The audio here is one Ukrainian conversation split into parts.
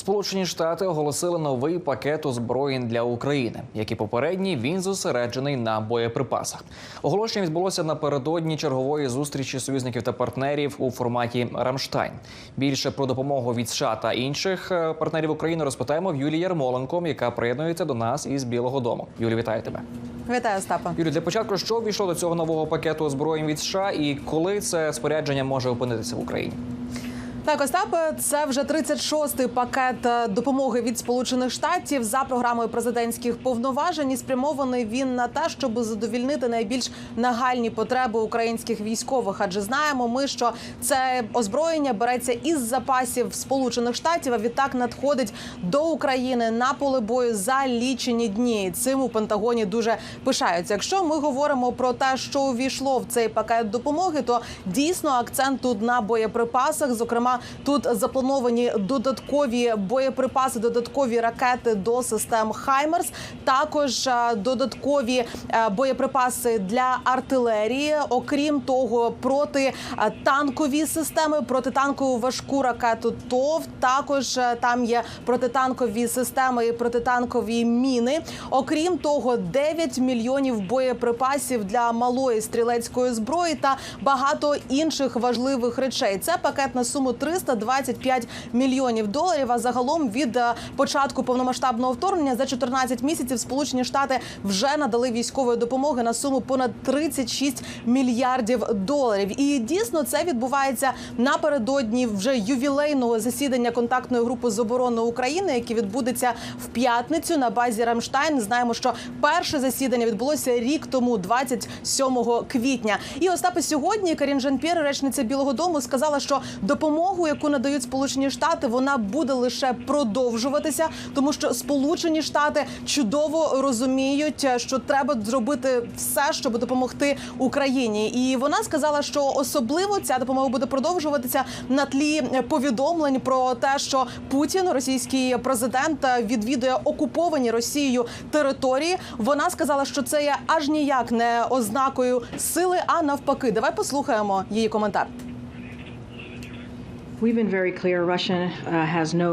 Сполучені Штати оголосили новий пакет озброєнь для України. Як і попередній, він зосереджений на боєприпасах. Оголошення відбулося напередодні чергової зустрічі союзників та партнерів у форматі Рамштайн. Більше про допомогу від США та інших е, партнерів України розпитаємо в Юлії Ярмоленко, яка приєднується до нас із Білого Дому. Юлі, вітаю тебе. Вітаю, Остапа. Юлі, для початку, що увійшло до цього нового пакету озброєнь від США, і коли це спорядження може опинитися в Україні? Так, Остапе, це вже 36-й пакет е, допомоги від Сполучених Штатів за програмою президентських повноважень. І спрямований він на те, щоб задовільнити найбільш нагальні потреби українських військових. Адже знаємо ми, що це озброєння береться із запасів Сполучених Штатів, а відтак надходить до України на поле бою за лічені дні. Цим у Пентагоні дуже пишаються. Якщо ми говоримо про те, що увійшло в цей пакет допомоги, то дійсно акцент тут на боєприпасах. Зокрема, тут заплановані додаткові боєприпаси, додаткові ракети до систем Хаймерс. Також е, додаткові е, боєприпаси для артилерії. Окрім того, протитанкові системи, протитанкову важку ракету ТОВ. Також е, там є протитанкові системи і протитанкові міни. Окрім того, 9 мільйонів боєприпасів для малої стрілецької зброї та багато інших важливих речей. Це пакет на суму 325 мільйонів доларів. А загалом від е, початку повномасштабного вторгнення за 14 місяців Сполучені Штати вже надали військової допомоги на суму понад 36 мільярдів доларів. І дійсно це відбувається напередодні вже ювілейного засідання контактної групи з оборони України, яке відбудеться в п'ятницю на базі Рамштайн. Знаємо, що перше засідання відбулося рік тому, 27 квітня. І Остапи сьогодні Карін Жан-П'єр, речниця Білого Дому, сказала, що допомогу, яку надають Сполучені Штати, вона буде лише продовжуватися, тому що Сполучені Штати чудово розуміють, що треба зробити все, щоб допомогти Україні. І вона сказала, що особливо ця допомога буде продовжуватися на тлі повідомлень про те, що Путін, російський президент, відвідує окуповані Росією території. Вона сказала, що це є аж ніяк не ознакою сили, а навпаки. Давай послухаємо її коментар.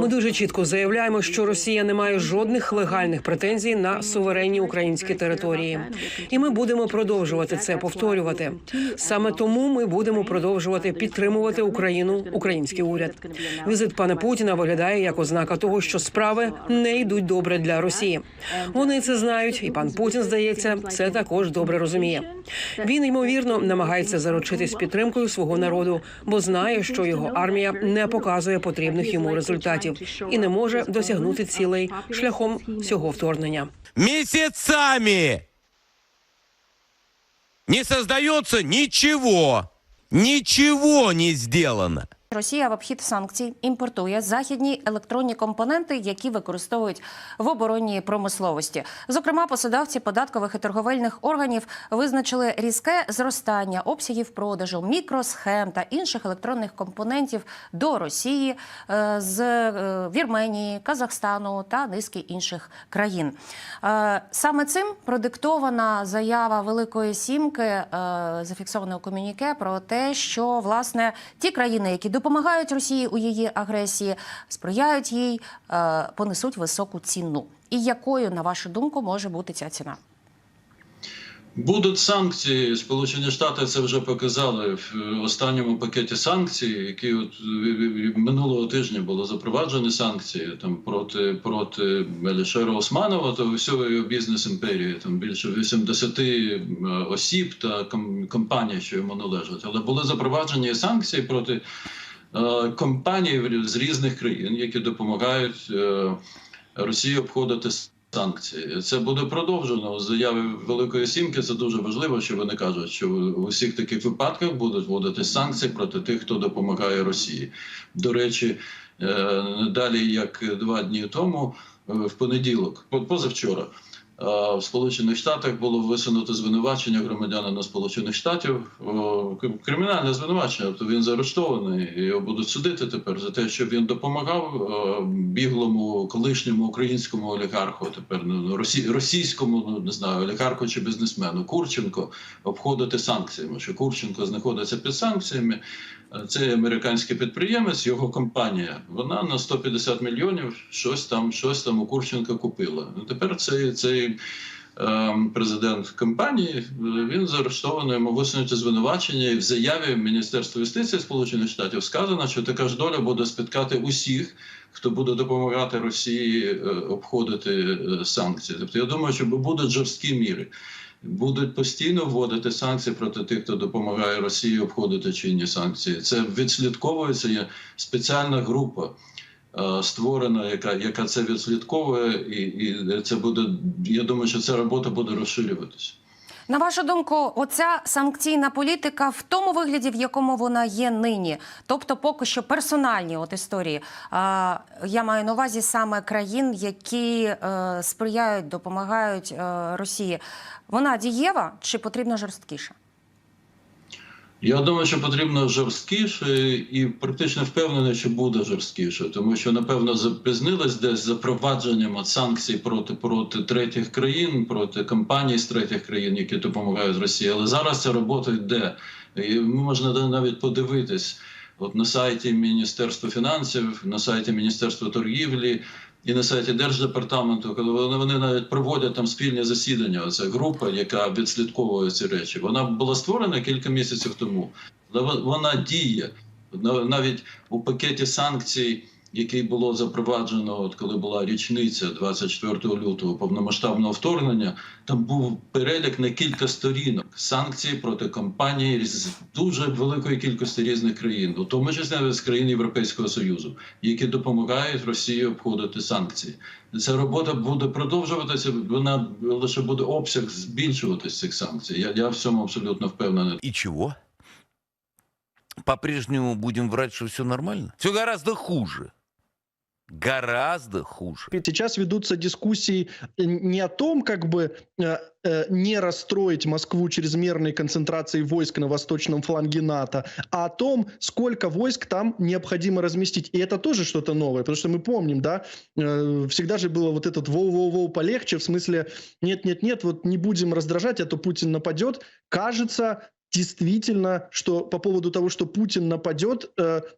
Ми дуже чітко заявляємо, що Росія не має жодних легальних претензій на суверенні українські території, і ми будемо продовжувати це повторювати. Саме тому ми будемо продовжувати підтримувати Україну, український уряд. Візит пана Путіна виглядає як ознака того, що справи не йдуть добре для Росії. Вони це знають, і пан Путін здається, це також добре розуміє. Він ймовірно намагається заручитись підтримкою свого народу, бо знає, що його армія не показує потрібних йому результатів і не може досягнути цілей шляхом цього вторгнення. Місяцями не создается ничего, ничего не сделано. Росія в обхід санкцій імпортує західні електронні компоненти, які використовують в оборонній промисловості. Зокрема, посадавці податкових і торговельних органів визначили різке зростання обсягів продажу мікросхем та інших електронних компонентів до Росії е, з е, Вірменії, Казахстану та низки інших країн. Е, Саме цим продиктована заява Великої Сімки, зафіксована у комюніке, про те, що власне ті країни, які допомагають Росії у її агресії, сприяють їй, е, понесуть високу ціну. І якою, на вашу думку, може бути ця ціна? Будуть санкції. Сполучені Штати це вже показали в останньому пакеті санкцій, які от е, минулого тижня було запроваджені санкції там проти проти Елішера Османова та всього бізнес імперії. Там більше 80 е, осіб та ком- компаній, що йому належать. Але були запроваджені санкції проти е, компаній з різних країн, які допомагають е, Росії обходити санкції. Це буде продовжено у заяві Великої Сімки. Це дуже важливо, що вони кажуть, що у всіх таких випадках будуть вводити санкції проти тих, хто допомагає Росії. До речі, е, далі як два дні тому, е, в понеділок, позавчора. В Сполучених Штатах було висунуто звинувачення громадянина Сполучених Штатів, кримінальне звинувачення. Тобто він заарештований його будуть судити тепер за те, що він допомагав е, біглому колишньому українському олігарху, тепер ну, росі, російському, ну не знаю, олігарху чи бізнесмену Курченко обходити санкціями. Що Курченко знаходиться під санкціями. Е, Це американський підприємець, його компанія. Вона на 150 мільйонів щось там, щось там у Курченка купила. Ну тепер цей, цей е, президент компанії він заарештований, йому висунуті звинувачення, і в заяві Міністерства юстиції Сполучених Штатів сказано, що така ж доля буде спіткати усіх, хто буде допомагати Росії е, обходити е, санкції. Тобто я думаю, що будуть жорсткі міри. Будуть постійно вводити санкції проти тих, хто допомагає Росії обходити чинні санкції. Це відслідковується. Є спеціальна група е, створена, яка, яка це відслідковує, і, і це буде. Я думаю, що ця робота буде розширюватися. На вашу думку, оця санкційна політика в тому вигляді, в якому вона є нині, тобто поки що персональні от історії. А, я маю на увазі саме країн, які е, сприяють, допомагають е, Росії. Вона дієва чи потрібно жорсткіше? Я думаю, що потрібно жорсткіше і практично впевнений, що буде жорсткіше, тому що напевно запізнилось десь запровадженням санкцій проти проти третіх країн, проти компаній з третіх країн, які допомагають Росії. Але зараз ця робота йде. І можна навіть подивитись. От на сайті Міністерства фінансів, на сайті Міністерства торгівлі і на сайті Держдепартаменту, коли вони, вони навіть проводять там спільні засідання. Оця група, яка відслідковує ці речі, вона була створена кілька місяців тому. Але вон- вона діє На- навіть у пакеті санкцій, який було запроваджено, от коли була річниця 24 лютого повномасштабного вторгнення. Там був перелік на кілька сторінок санкцій проти компаній з дуже великої кількості різних країн, у тому числі з країн Європейського Союзу, які допомагають Росії обходити санкції. Ця робота буде продовжуватися. Вона лише буде обсяг збільшуватись цих санкцій. Я, я в цьому абсолютно впевнений. И чего? По-прежнему будем врать, что все нормально? Все гораздо хуже. Гораздо хуже. Сейчас ведутся дискуссии э, не о том, как бы э, э, не расстроить Москву чрезмерной концентрацией войск на восточном фланге НАТО, а о том, сколько войск там необходимо разместить. И это тоже что-то новое, потому что мы помним, да, всегда же было вот этот воу-воу-воу полегче, в смысле нет-нет-нет, вот не будем раздражать, а то Путин нападет. Кажется, действительно, что по поводу того, что Путин нападет,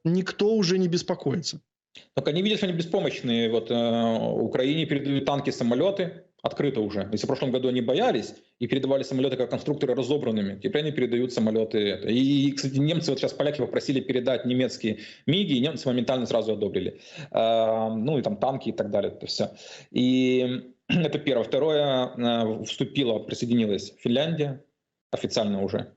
никто уже не беспокоится. Так они видят, что они беспомощные. Вот э, Украине передают танки, самолеты открыто уже. Если в прошлом году они боялись и передавали самолеты как конструкторы разобранными, теперь они передают самолеты. И, кстати, немцы, вот сейчас поляки попросили передать немецкие МИГи, и немцы моментально сразу одобрили. Э, ну и там танки и так далее, это все. И это первое. Второе, э, вступила, присоединилась Финляндия официально уже.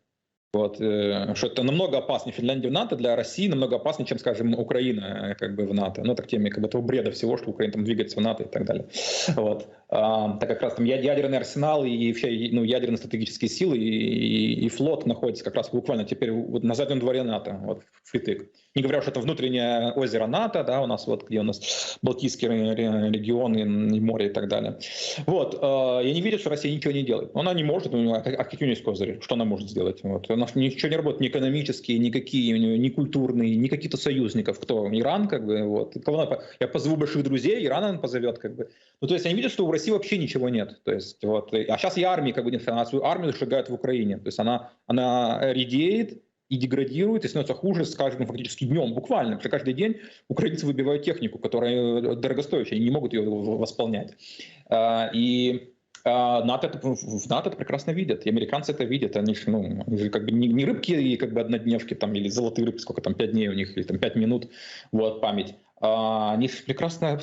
Вот, э, что это намного опаснее Финляндия в НАТО для России, намного опаснее, чем, скажем, Украина э, как бы в НАТО. Ну, это к теме как бы этого бреда всего, что Украина там двигается в НАТО и так далее. Вот. А, так как раз там ядерный арсенал и вообще ну, ядерные стратегические силы и, и- и флот находится как раз буквально теперь вот на заднем дворе НАТО, вот впритык. Не говоря, что это внутреннее озеро НАТО, да, у нас вот, где у нас Балтийский ре- ре- регион и, и море и так далее. Вот, я не верю, что Россия ничего не делает. Она не может, ну, а, а какие у нее козыри? Что она может сделать? Вот. У нас ничего не работает, ни экономические, никакие, ни культурные, ни каких-то союзников. Кто? Иран, как бы, вот. Кого я позову больших друзей, Иран она позовет, как бы. Ну, то есть они видят, что у России вообще ничего нет. То есть, вот. А сейчас и армии, как бы, нет, она свою армию сжигает в Украине. То есть она, она редеет, и деградирует, и становится хуже с каждым фактически днем, буквально. Потому что каждый день украинцы выбивают технику, которая э, дорогостоящая, они не могут ее восполнять. А, И а, НАТО в НАТО это прекрасно видят, и американцы это видят. Они же, ну, они же как бы не, не рыбки и как бы однодневки там, или золотые рыбки, сколько там, пять дней у них, или там пять минут, вот, память. А, Они прекрасно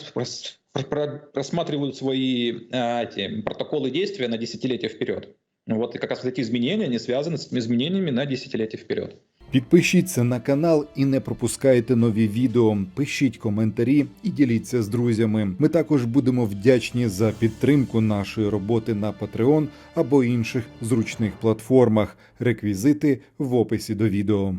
просматривают свои а, эти протоколы действия на десятилетия вперед. Вот и как раз вот эти изменения, они связаны с этими изменениями на десятилетия вперед. Підпишіться на канал і не пропускайте нові відео. Пишіть коментарі і діліться з друзями. Ми також будемо вдячні за підтримку нашої роботи на Patreon або інших зручних платформах. Реквізити в описі до відео.